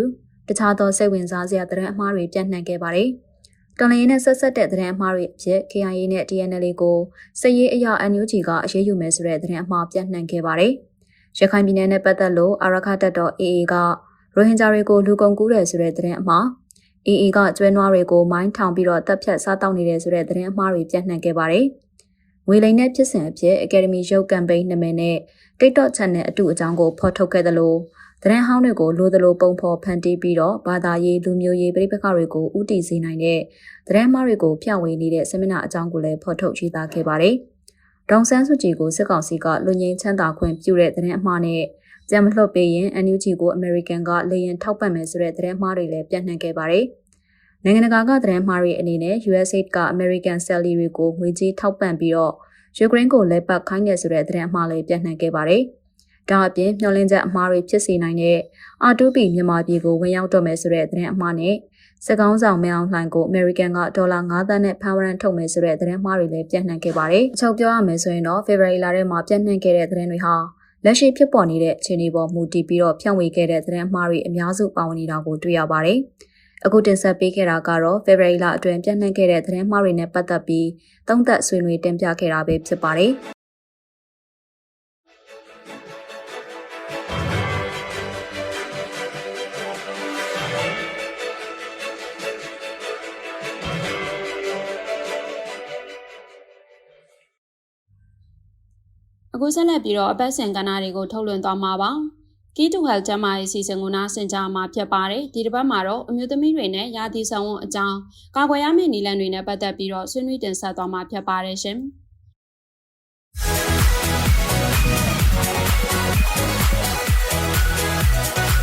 S3: တခြားသောစိတ်ဝင်စားစရာသတင်းအမှားတွေပြန့်နှံ့ခဲ့ပါတယ်။တော်လရင်နဲ့ဆက်ဆက်တဲ့သတင်းအမှားတွေအဖြစ် KIA နဲ့ TNL ကိုစစ်ရေးအရာ NUG ကအရေးယူမယ်ဆိုတဲ့သတင်းအမှားပြန့်နှံ့ခဲ့ပါတယ်။ရခိုင်ပြည်နယ်နဲ့ပတ်သက်လို့အာရခတက်တော် AA ကရိုဟင်ဂျာတွေကိုလူကုန်ကူးတယ်ဆိုတဲ့သတင်းအမှား AA ကကျွဲနွားတွေကိုမိုင်းထောင်ပြီးတော့တပ်ဖြတ်စားတောက်နေတဲ့ဆိုတဲ့သတင်းအမှားတွေပြန့်နှံ့ခဲ့ပါတယ်။ငွေလိမ်နဲ့ဖြစ်စဉ်အဖြစ် Academy ရုပ်ကမ်ပိန်းနာမည်နဲ့ TikTok channel အတူအကြောင်းကိုဖော်ထုတ်ခဲ့သလိုသတင်းဟောင်းတွေကိုလိုသလိုပုံဖော်ဖန်တီးပြီးတော့ဘာသာရေးလူမျိုးရေးပြည်ပခါတွေကိုဥတီစေနိုင်တဲ့သတင်းမှားတွေကိုဖြန့်ဝေနေတဲ့ဆီမီနာအကြောင်းကိုလည်းဖော်ထုတ်ရေးသားခဲ့ပါတယ်။ဒေါန်ဆန်းစုကြည်ကိုစစ်ကောင်စီကလူငင်းချမ်းသာခွင့်ပြုတဲ့သတင်းအမှားနဲ့ ကြံမလွှတ်ပေးရင် NUG ကို American ကလေရင်ထောက်ပံ့မယ်ဆိုတဲ့သတင်းမှားတွေလည်းပြန့်နှံ့ခဲ့ပါတယ်။နိုင်ငံတကာကသတင်းမှားတွေအနေနဲ့ USAID က American Sally တွေကိုငွေကြေးထောက်ပံ့ပြီးတော့ယူကရိန်းကိုလက်ပတ်ခိုင်းနေဆိုတဲ့သတင်းအမှားလေးပြန့်နှံ့ခဲ့ပါတယ်။ဒါအပြင်မျှော်လင့်ချက်အမှားတွေဖြစ်စေနိုင်တဲ့ R2P မြန်မာပြည်ကိုဝင်ရောက်တော့မယ်ဆိုတဲ့သတင်းအမှားနဲ့စကောင်းဆောင်မဲအောင်လှိုင်ကို American ကဒေါ်လာ9သန်းနဲ့ဖန်ဝရန်ထုတ်မယ်ဆိုတဲ့သတင်းမှားတွေလည်းပြန့်နှံ့ခဲ့ပါတယ်။အချုပ်ပြောရမယ်ဆိုရင်တော့ February လထဲမှာပြန့်နှံ့ခဲ့တဲ့သတင်းတွေဟာ လက်ရှိဖြစ်ပေါ်နေတဲ့အခြေအနေပေါ်မူတည်ပြီးတော့ဖြန့်ဝေခဲ့တဲ့သတင်းအမှားတွေအများစုပါဝင်နေတာကိုတွေ့ရပါတယ်။အခုတင်ဆက်ပေးခဲ့တာကတော့ February လအတွင်းပြန့်နှံ့ခဲ့တဲ့သတင်းမှားတွေနဲ့ပတ်သက်ပြီးသုံးသပ်ဆွေးနွေးတင်ပြခဲ့တာပဲဖြစ်ပါတယ်။
S2: အခုဆက်လက်ပြီးတော့အပတ်စဉ်ကဏ္ဍတွေကိုထုတ်လွှင့်သွားမှာပါ။ Key to Health ကျန်းမာရေးစီစဉ်ကိုနားဆင်ကြမှာဖြစ်ပါတယ်။ဒီတစ်ပတ်မှာတော့အမျိုးသမီးတွေနဲ့ရာသီဆောင်ဝန်အကြောင်းကာကွယ်ရမယ့်နည်းလမ်းတွေနဲ့ပတ်သက်ပြီးတော့ဆွေးနွေးတင်ဆက်သွားမှာဖြစ်ပါတယ်ရှင်။။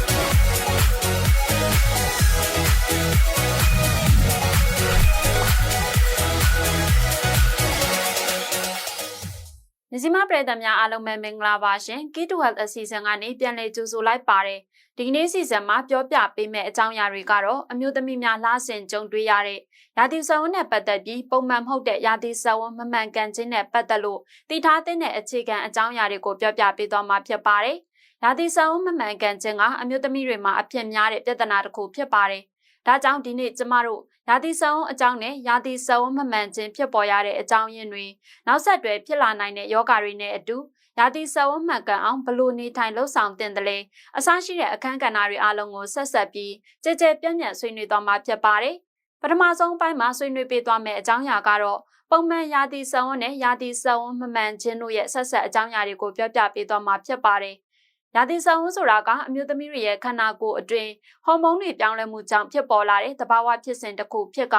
S2: မြစီမပရိသတ်များအားလုံးပဲမင်္ဂလာပါရှင်။ Key to Health အစီအစဉ်ကနေပြန်လည်ကြိုဆိုလိုက်ပါတယ်။ဒီကနေ့စီစဉ်မှာပြောပြပေးမယ့်အကြောင်းအရာတွေကတော့အမျိုးသမီးများလှဆင်ကြုံတွေ့ရတဲ့ရာသီဆဝန်းနဲ့ပတ်သက်ပြီးပုံမှန်မဟုတ်တဲ့ရာသီဆဝန်းမမှန်ကန်ခြင်းနဲ့ပတ်သက်လို့တည်ထားတဲ့အခြေခံအကြောင်းအရာတွေကိုပြောပြပေးသွားမှာဖြစ်ပါတယ်။ရာသီဆဝန်းမမှန်ကန်ခြင်းကအမျိုးသမီးတွေမှာအဖြစ်များတဲ့ပြဿနာတစ်ခုဖြစ်ပါတယ်။ဒါကြောင့်ဒီနေ့ကျမတို့ ရာသီဆဝန်းအကြောင်းနဲ့ရာသီဆဝန်းမမှန်ခြင်းဖြစ်ပေါ်ရတဲ့အကြောင်းရင်းတွေနောက်ဆက်တွဲဖြစ်လာနိုင်တဲ့ယောဂတွေနဲ့အတူရာသီဆဝန်းမှန်ကန်အောင်ဘလို့နေထိုင်လှုပ်ဆောင်တင်တယ်လေအစရှိတဲ့အခန်းကဏ္ဍတွေအားလုံးကိုဆက်ဆက်ပြီးကြဲကြဲပြန့်ပြန့်ဆွေးနွေးသွားမှာဖြစ်ပါတယ်ပထမဆုံးပိုင်းမှာဆွေးနွေးပေးသွားမယ့်အကြောင်းအရာကတော့ပုံမှန်ရာသီဆဝန်းနဲ့ရာသီဆဝန်းမမှန်ခြင်းတို့ရဲ့ဆက်ဆက်အကြောင်းအရာတွေကိုပြောပြပေးသွားမှာဖြစ်ပါတယ် ရာသီဆောင်ဝန်ဆိုတာကအမျိုးသမီးတွေရဲ့ခန္ဓာကိုယ်အတွင်းဟော်မုန်းတွေပြောင်းလဲမှုကြောင့်ဖြစ်ပေါ်လာတဲ့သဘာဝဖြစ်စဉ်တစ်ခုဖြစ်က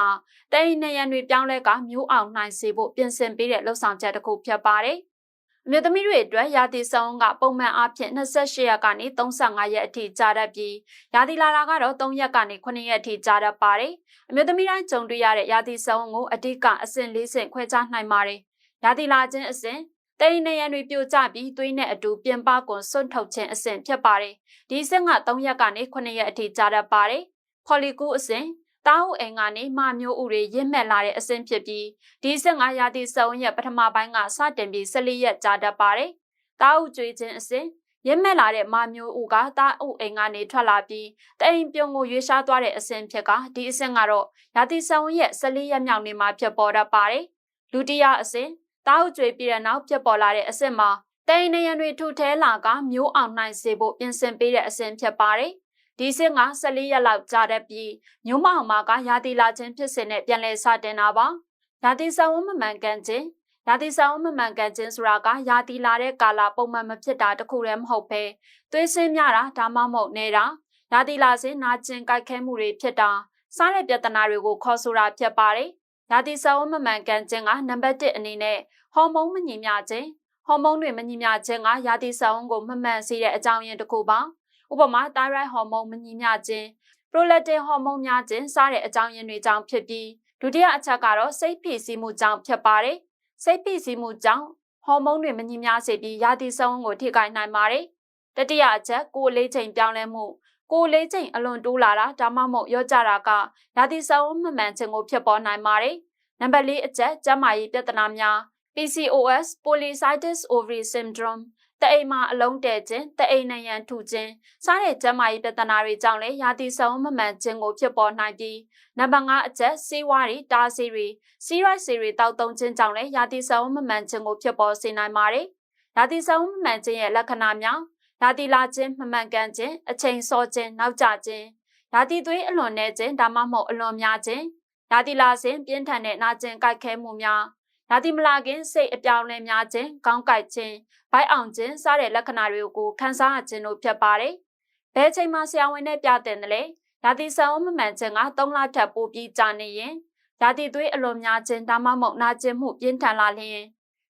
S2: တအိနေရန်တွေပြောင်းလဲကမျိုးအောင်နိုင်စေဖို့ပြင်ဆင်ပေးတဲ့လှုပ်ဆောင်ချက်တစ်ခုဖြစ်ပါတယ်။အမျိုးသမီးတွေအတွက်ရာသီဆောင်ကပုံမှန်အားဖြင့်28ရက်ကနေ35ရက်အထိကြာတတ်ပြီးရာသီလာလာကတော့3ရက်ကနေ9ရက်အထိကြာတတ်ပါတယ်။အမျိုးသမီးတိုင်းကြုံတွေ့ရတဲ့ရာသီဆောင်ကိုအဓိကအဆင့်၄ဆင့်ခွဲခြားနိုင်ပါတယ်။ရာသီလာခြင်းအဆင့် တိန်နေရန်တွေပြိုကျပြီးသွေးနဲ့အတူပြင်ပကွန်စွန့်ထုတ်ခြင်းအဆင့်ဖြစ်ပါတယ်။ဒီအဆင့်က3ရက်ကနေ9ရက်အထိကြာတတ်ပါတယ်။ဖော်လီကူအဆင့်တာအုပ်အိမ်ကနေမမျိုးဥတွေရင့်မှက်လာတဲ့အဆင့်ဖြစ်ပြီးဒီ15ရာသီစုံရက်ပထမပိုင်းကစတင်ပြီး14ရက်ကြာတတ်ပါတယ်။တာအုပ်ကျွေးခြင်းအဆင့်ရင့်မဲ့လာတဲ့မမျိုးဦးကတာအုပ်အိမ်ကနေထွက်လာပြီးတအိမ်ပြုံကိုရွေးရှားသွားတဲ့အဆင့်ဖြစ်ကဒီအဆင့်ကတော့ရာသီဆောင်ရဲ့14ရက်မြောက်နေ့မှာဖြစ်ပေါ်တတ်ပါတယ်။လူတိယအဆင့် တာအုပ်ကျွေးပြီးတဲ့နောက်ဖြစ်ပေါ်လာတဲ့အဆင့်မှာတိန်နေရန်တွေထုထဲလာကမျိုးအောင်နိုင်စေဖို့ပြင်ဆင်ပေးတဲ့အဆင့်ဖြစ်ပါတယ်။ဒီစစ်က14ရက်လောက်ကြာတဲ့ပြီးမျိုးမအောင်မကရာသီလာခြင်းဖြစ်စဉ်နဲ့ပြန်လည်စတင်တာပါ။ရာသီဆောင်ဝမမှန်ကန်ခြင်းရာသီဆောင်မမှန်ကန်ခြင်းဆိုတာကရာသီလာတဲ့ကာလပုံမှန်မဖြစ်တာတခုတည်းမဟုတ်ပဲသွေးစင်းများတာဒါမှမဟုတ်နေတာရာသီလာစဉ်နာကျင်ကြိုက်ခဲမှုတွေဖြစ်တာစားတဲ့ပြဿနာတွေကိုခေါ်ဆိုတာဖြစ်ပါတယ်။ ရာသီဆောင်မမှန်ကန်ခြင်းကနံပါတ်1အနေနဲ့ဟော်မုန်းမညီမျှခြင်းဟော်မုန်းတွေမညီမျှခြင်းကရာသီဆောင်ကိုမမှန်စေတဲ့အကြောင်းရင်းတစ်ခုပါ။ဥပမာ thyroid ဟော်မုန်းမညီမျှခြင်း prolactin ဟော်မုန်းများခြင်းစတဲ့အကြောင်းရင်းတွေကြောင့်ဖြစ်ပြီးဒုတိယအချက်ကတော့စိတ်ဖိစီးမှုကြောင့်ဖြစ်ပါတယ်။စိတ်ဖိစီးမှုကြောင့်ဟော်မုန်းတွေမညီမျှစေပြီးရာသီဆောင်ကိုထိခိုက်နိုင်ပါတယ်။တတိယအချက်ကိုလေးချိန်ပြောင်းလဲမှု ကိုလေးချိန်အလွန်တိုးလာတာဒါမှမဟုတ်ရော့ကြတာကရာသီဆောင်မမှန်ခြင်းကိုဖြစ်ပေါ်နိုင်ပါတယ်။နံပါတ်၄အချက်ကျန်းမာရေးပြဿနာများ PCOS polycystis ovary syndrome တအိမ်မှာအလုံးတဲခြင်းတအိမ်နံရံထူခြင်းစားတဲ့ကျန်းမာရေးပြဿနာတွေကြောင့်လည်းရာသီဆောင်မမှန်ခြင်းကိုဖြစ်ပေါ်နိုင်ပြီးနံပါတ်5အချက်ဆေးဝါးတွေတားဆီးတွေစီးရိုက်စီတွေတောက်သုံးခြင်းကြောင့်လည်းရာသီဆောင်မမှန်ခြင်းကိုဖြစ်ပေါ်စေနိုင်ပါတယ်။ရာသီဆောင်မမှန်ခြင်းရဲ့လက္ခဏာများ ရာသီလာခြင်းမမှန်ကန်ခြင်းအချိန်စောခြင်းနောက်ကျခြင်းရာသီသွေးအလွန်နေခြင်းဒါမှမဟုတ်အလွန်များခြင်းရာသီလာစဉ်ပြင်းထန်တဲ့နာကျင်ကြိုက်ခဲမှုများရာသီမလာခင်စိတ်အပြောင်းလဲများခြင်းခေါင်းကိုက်ခြင်းဘိုက်အောင်ခြင်းစတဲ့လက္ခဏာတွေကိုခန်းစားရခြင်းတို့ဖြစ်ပါတယ်။ဘယ်ချိန်မှဆရာဝန်နဲ့ပြတဲ့တယ်လဲ။ရာသီဆောင်မမှန်ခြင်းက3လထက်ပိုပြီးကြာနေရင်ရာသီသွေးအလွန်များခြင်းဒါမှမဟုတ်နာကျင်မှုပြင်းထန်လာလျင်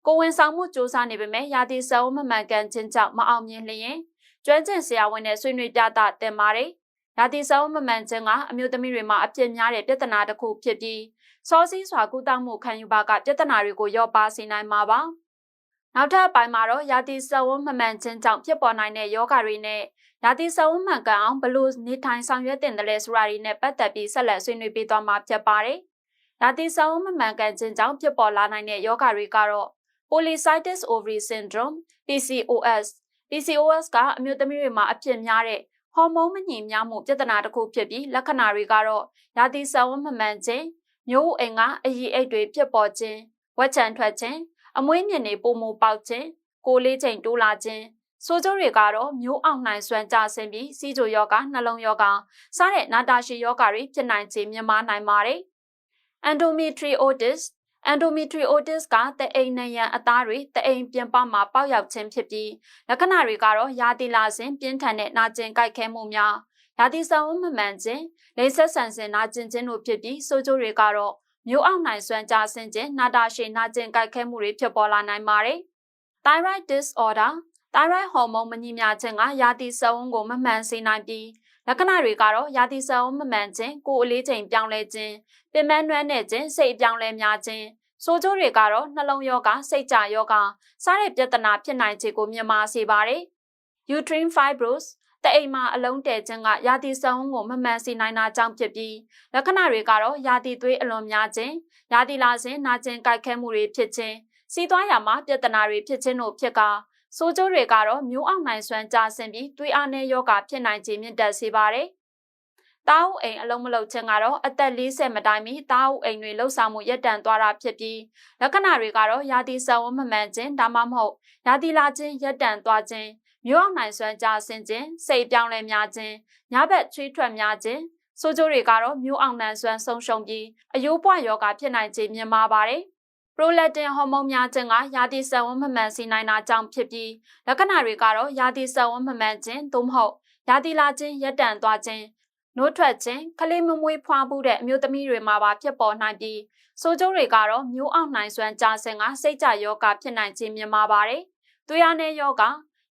S2: ကိုဝင်ဆောင်မှုစ조사နေပေမဲ့ရာသီဆောင်မမှန်ကန်ခြင်းကြောင့်မအောင်မြင်လျင်ကျွမ်းကျင်ဆရာဝန်နဲ့ဆွေးနွေးပြသတင်ပါတယ်။ရာသီဆောင်မမှန်ခြင်းကအမျိုးသမီးတွေမှာအပြစ်များတဲ့ပြဿနာတစ်ခုဖြစ်ပြီးစောစည်းစွာကုသမှုခံယူပါကပြဿနာတွေကိုရော့ပါစေနိုင်မှာပါ။နောက်ထပ်အပိုင်းမှာတော့ရာသီစဝန်းမမှန်ခြင်းကြောင့်ဖြစ်ပေါ်နိုင်တဲ့ယောဂတွေနဲ့ရာသီစဝန်းမှန်ကန်အောင်ဘလို့နေထိုင်ဆောင်ရွက်တင်တယ်လဲဆိုတာတွေနဲ့ပတ်သက်ပြီးဆက်လက်ဆွေးနွေးပေးသွားမှာဖြစ်ပါတယ်။ရာသီစဝန်းမမှန်ကန်ခြင်းကြောင့်ဖြစ်ပေါ်လာနိုင်တဲ့ယောဂတွေကတော့ polycystis ovary syndrome PCOS PCOS ကအမျိုးသမီးတွေမှာအဖြစ်များတဲ့ဟော်မုန်းမညီမျှမှုပြဿနာတစ်ခုဖြစ်ပြီးလက္ခဏာတွေကတော့ရာသီစဝန်းမမှန်ခြင်းမျိုးအိမ်ကအရည်အိတ်တွေဖြစ်ပေါ်ခြင်းဝက်ချံထွက်ခြင်းအမွေးမြင့်တွေပုံမပေါက်ခြင်းကိုလေးချိန်တိုးလာခြင်းဆိုးကျိုးတွေကတော့မျိုးအောင်နိုင်စွမ်းကြဆင်းပြီးစီးကြိုယောဂနှလုံးယောဂစားတဲ့နာတာရှည်ယောဂတွေဖြစ်နိုင်ခြင်းမြင်မာနိုင်ပါတယ်။ endometriosis endometriosis ကတအိမ်နံရံအသားတွေတအိမ်ပြင်ပမှာပေါက်ရောက်ခြင်းဖြစ်ပြီးလက္ခဏာတွေကတော့ရာသီလာစဉ်ပြင်းထန်တဲ့နာကျင်ကြိုက်ခဲမှုများရာသီဆောင်မမှန်ခြင်းလိမ့်ဆက်ဆန်စင်နာကျင်ခြင်းတို့ဖြစ်ပြီးဆိုးကျိုးတွေကတော့မျိုးအောင်နိုင်စွမ်းကြဆင်ခြင်းနာတာရှည်နာကျင်ကြိုက်ခဲမှုတွေဖြစ်ပေါ်လာနိုင်ပါတယ်။ thyroid disorder thyroid hormone မညီမျှခြင်းကရာသီစဝန်းကိုမမှန်စေနိုင်ပြီး လက္ခဏာတွေကတော့ရာသီစဝန်းမမှန်ခြင်းကိုယ်အလေးချိန်ပြောင်းလဲခြင်းပင်မနှွမ်းတဲ့ခြင်းစိတ်ပြောင်းလဲများခြင်းဆိုးကျိုးတွေကတော့နှလုံးယောဂစိတ်ကြယောဂစားတဲ့ပြဿနာဖြစ်နိုင်ခြင်းကိုမြင်မာစေပါတယ်။ uterine fibrosis တအိမ်မှာအလုံးတဲခြင်းကရာသီဆောင်ကိုမမှန်စီနိုင်တာကြောင့်ဖြစ်ပြီးလက္ခဏာတွေကတော့ရာသီသွေးအလွန်များခြင်းရာသီလာစဉ်နာကျင်ကြိုက်ခဲမှုတွေဖြစ်ခြင်းစီးသွားရမှာပြဿနာတွေဖြစ်ခြင်းတို့ဖြစ်ကာ ဆိုးကျိုးတွေကတော့မျိုးအောင်နိုင်စွမ်းကြဆင်းပြီးသွေးအားနည်းယောဂဖြစ်နိုင်ခြင်းမြင့်တက်စေပါတယ်။တာအုပ်အိမ်အလုံးမလုံးခြင်းကတော့အသက်40မတိုင်မီတာအုပ်အိမ်တွေလှုပ်ဆောင်မှုရပ်တန့်သွားတာဖြစ်ပြီးလက္ခဏာတွေကတော့ရာသီဆံဝမမှန်ခြင်းဒါမှမဟုတ်ရာသီလာခြင်းရပ်တန့်သွားခြင်းမျိုးအောင်နိုင်စွမ်းကြဆင်းခြင်းစိတ်ပြောင်းလဲများခြင်းညဘက်ချွေးထွက်များခြင်းဆိုးကျိုးတွေကတော့မျိုးအောင်နိုင်စွမ်းဆုံးရှုံးပြီးအယိုးပွားယောဂဖြစ်နိုင်ခြင်းမြင်မာပါတယ် ပရိုလက်တင်ဟော်မုန်းများခြင်းကရာသီဆံဝန်းမမှန်စေနိုင်တာကြောင့်ဖြစ်ပြီးလက္ခဏာတွေကတော့ရာသီဆံဝန်းမမှန်ခြင်းသို့မဟုတ်ရာသီလာခြင်းရပ်တန့်သွားခြင်းနိုးထွက်ခြင်းကလေးမမွေးဖွားမှုတဲ့အမျိုးသမီးတွေမှာပါဖြစ်ပေါ်နိုင်ပြီးဆိုးကျိုးတွေကတော့မျိုးအောင်နိုင်စွမ်းကြာဆင်ကစိတ်ကြယောဂဖြစ်နိုင်ခြင်းမြင်မာပါတယ်။သွေးအားနည်းယောဂ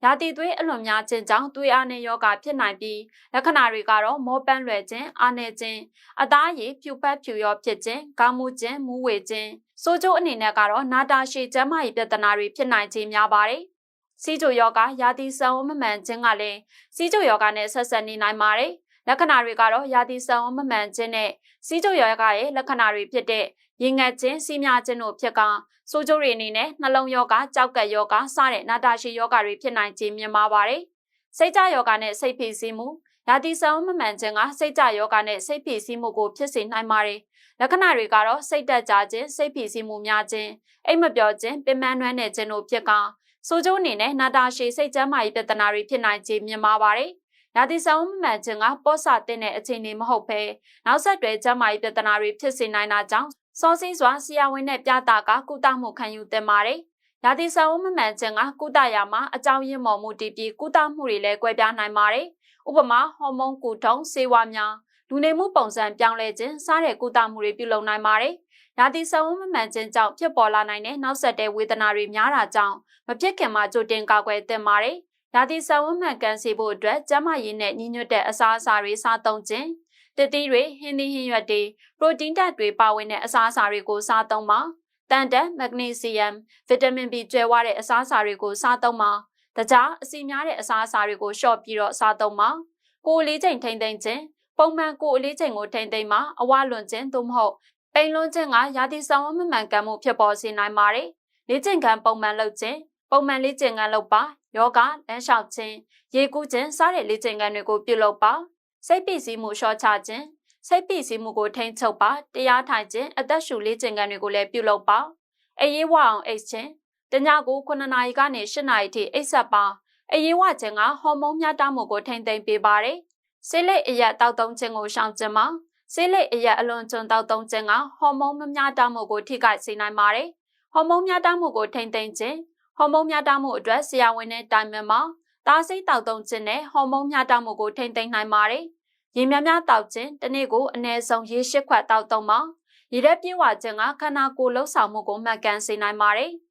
S2: ရာသီသွေးအလွန်များခြင်းကြောင့်သွေးအားနည်းယောဂဖြစ်နိုင်ပြီးလက္ခဏာတွေကတော့မောပန်းလွယ်ခြင်းအားနည်းခြင်းအသားရည်ဖြူပတ်ဖြူရောဖြစ်ခြင်းကောင်းမှုခြင်းမူးဝေခြင်း စိုးကျိုးအနေနဲ့ကတော့နာတာရှည်ကျန်းမာရေးပြဿနာတွေဖြစ်နိုင်ခြင်းများပါတယ်စီးကျိုယောဂရာသီစံဝမမှန်ခြင်းကလည်းစီးကျိုယောဂနဲ့ဆက်ဆက်နေနိုင်ပါတယ်လက္ခဏာတွေကတော့ရာသီစံဝမမှန်ခြင်းနဲ့စီးကျုပ်ရောဂါရဲ့လက္ခဏာတွေဖြစ်တဲ့ရင်ငတ်ခြင်းစီးများခြင်းတို့ဖြစ်ကဆိုးကျိုးတွေအနေနဲ့နှလုံးရောဂါကြောက်ကက်ရောဂါစတဲ့နာတာရှည်ရောဂါတွေဖြစ်နိုင်ခြင်းမြင်ပါပါတယ်စိတ်ကြယောဂါနဲ့စိတ်ဖိစီးမှုရာသီစံဝမမှန်ခြင်းကစိတ်ကြယောဂါနဲ့စိတ်ဖိစီးမှုကိုဖြစ်စေနိုင်ပါတယ် လက္ခဏာတွေကတော့စိတ်တက်ကြခြင်းစိတ်ဖိစီးမှုများခြင်းအိမ်မပြောခြင်းပင်ပန်းနှွမ်းနေခြင်းတို့ဖြစ်ကဆိုကျိုးအနေနဲ့နာတာရှည်စိတ်ကျန်းမာရေးပြဿနာတွေဖြစ်နိုင်ခြင်းမြင်ပါပါတယ်။ရာသီဆောင်မမှန်ခြင်းကပေါ့ဆတဲ့တဲ့အခြေအနေမဟုတ်ဘဲနောက်ဆက်တွဲကျန်းမာရေးပြဿနာတွေဖြစ်စေနိုင်တာကြောင့်စောစင်းစွာဆရာဝန်နဲ့ပြတာကကုသမှုခံယူသင့်ပါတယ်။ရာသီဆောင်မမှန်ခြင်းကကုသရာမှာအကြောင်းရင်းမော်မှုတည်ပြီးကုသမှုတွေလည်းကွဲပြားနိုင်ပါတယ်။ဥပမာဟော်မုန်းကူထုံးဆေးဝါးများ လူနေမှုပုံစံပြောင်းလဲခြင်းစားတဲ့ကုသမှုတွေပြုလုပ်နိုင်ပါတယ်။ရာသီဆောင်မမှန်ခြင်းကြောင့်ဖြစ်ပေါ်လာနိုင်တဲ့နောက်ဆက်တွဲဝေဒနာတွေများတာကြောင့်မဖြစ်ခင်မှာကြိုတင်ကာကွယ်သင့်ပါတယ်။ရာသီဆောင်မှန်ကန်စေဖို့အတွက်ကျန်းမာရေးနဲ့ညီညွတ်တဲ့အစားအစာတွေစားသုံးခြင်းတတိတွေဟင်းသီးဟင်းရွက်တွေပရိုတင်းဓာတ်တွေပါဝင်တဲ့အစားအစာတွေကိုစားသုံးပါတန်တက်မက်ဂနီဆီယမ်ဗီတာမင် B ကျွဲဝတဲ့အစားအစာတွေကိုစားသုံးပါတခြားအဆီများတဲ့အစားအစာတွေကိုလျှော့ပြီးတော့စားသုံးပါကိုယ်လေးချိန်ထိမ့်သိမ့်ခြင်း ပုံမှန်ကိုယ်အလေးချိန်ကိုထိမ့်သိမ့်မှာအဝလွန်ခြင်းသို့မဟုတ်ပိန်လွန်ခြင်းကရာသီဆောင်မမှန်ကန်မှုဖြစ်ပေါ်စေနိုင်ပါတယ်လေ့ကျင့်ခန်းပုံမှန်လုပ်ခြင်းပုံမှန်လေ့ကျင့်ခန်းလုပ်ပါယောဂလမ်းလျှောက်ခြင်းရေကူးခြင်းစတဲ့လေ့ကျင့်ခန်းတွေကိုပြုလုပ်ပါစိတ်ပိစီးမှုလျှော့ချခြင်းစိတ်ပိစီးမှုကိုထိန်းချုပ်ပါတရားထိုင်ခြင်းအသက်ရှူလေ့ကျင့်ခန်းတွေကိုလည်းပြုလုပ်ပါအရေးဝအောင်အိတ်ခြင်းတညကို9နာရီကနေ10နာရီထိအိတ်ဆက်ပါအရေးဝခြင်းကဟော်မုန်းမျှတမှုကိုထိန်းသိမ်းပေးပါတယ် ဆေးလိပ်အရက်တောက်သုံးခြင်းကိုရှောင်ခြင်းပါဆေးလိပ်အရက်အလွန်ကျွံတောက်သုံးခြင်းကဟော်မုန်းမမျှတမှုကိုထိခိုက်စေနိုင်ပါတယ်ဟော်မုန်းမျှတမှုကိုထိန်းသိမ်းခြင်းဟော်မုန်းမျှတမှုအတွက်ဆရာဝန်နဲ့တိုင်ပင်မှာတားစိတ်တောက်သုံးခြင်းနဲ့ဟော်မုန်းမျှတမှုကိုထိန်းသိမ်းနိုင်ပါတယ်။ရေများများတောက်ခြင်းတစ်နေ့ကိုအနည်းဆုံးရေရှစ်ခွက်တောက်သုံးပါ။ရေထဲပြေဝခြင်းကခန္ဓာကိုယ်လှုပ်ဆောင်မှုကိုမှတ်ကန်စေနိုင်ပါတယ်။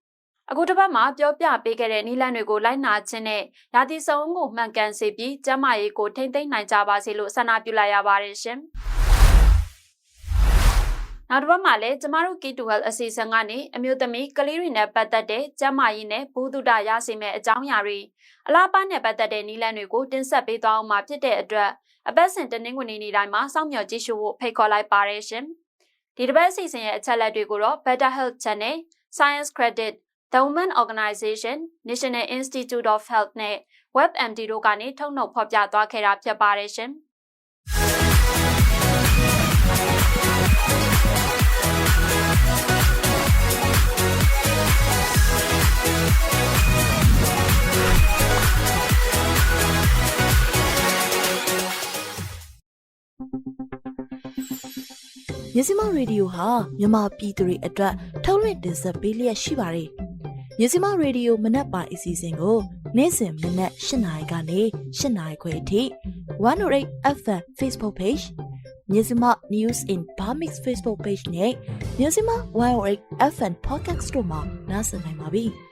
S2: အခုတစ်ပတ်မှာပြောပြပေးခဲ့တဲ့နည်းလမ်းတွေကိုလိုက်နာခြင်းနဲ့ရာသီစုံကိုမှန်ကန်စေပြီးကျန်းမာရေးကိုထိန်းသိမ်းနိုင်ကြပါစေလို့ဆန္ဒပြုလိုက်ရပါတယ်ရှင်။နောက်တစ်ပတ်မှာလည်းကျမတို့ Key to Health အစီအစဉ်ကနေအမျိုးသမီးကလေးတွေနဲ့ပတ်သက်တဲ့ကျန်းမာရေးနဲ့ဘုဒ္ဓတာရရှိမဲ့အကြောင်းအရာတွေအလားပါနဲ့ပတ်သက်တဲ့နည်းလမ်းတွေကိုတင်ဆက်ပေးသွားအောင်မှာဖြစ်တဲ့အတွက်အပတ်စဉ်တင်းငွေနေ့တိုင်းမှာစောင့်မျှော်ကြည့်ရှုဖို့ဖိတ်ခေါ်လိုက်ပါရရှင်။ဒီတစ်ပတ်အစီအစဉ်ရဲ့အချက်အလက်တွေကိုတော့ Better Health Channel, Science Credit, The Women Organization, National Institute of Health နဲ့ WebMD တို့ကနေထုတ်နှုတ်ဖော်ပြသွားခဲ့တာဖြစ်ပါတယ်ရှင်။။
S1: မြစီမရေဒီယိုဟာမြန်မာပြည်သူတွေအတွက်ထုတ်လွှင့်တင်ဆက်ပေးလျက်ရှိပါတယ်။ မြစီမရေဒီယိုမနက်ပိုင်းအစီအစဉ်ကိုနေ့စဉ်မနက်၈နာရီကနေ၈နာရီခွဲအထိ108 FM Facebook Page မြစီမ News in Bamix Facebook Page နဲ့မြစီမ108 FM Podcast တို့မှာနားဆင်နိုင်ပါပြီ။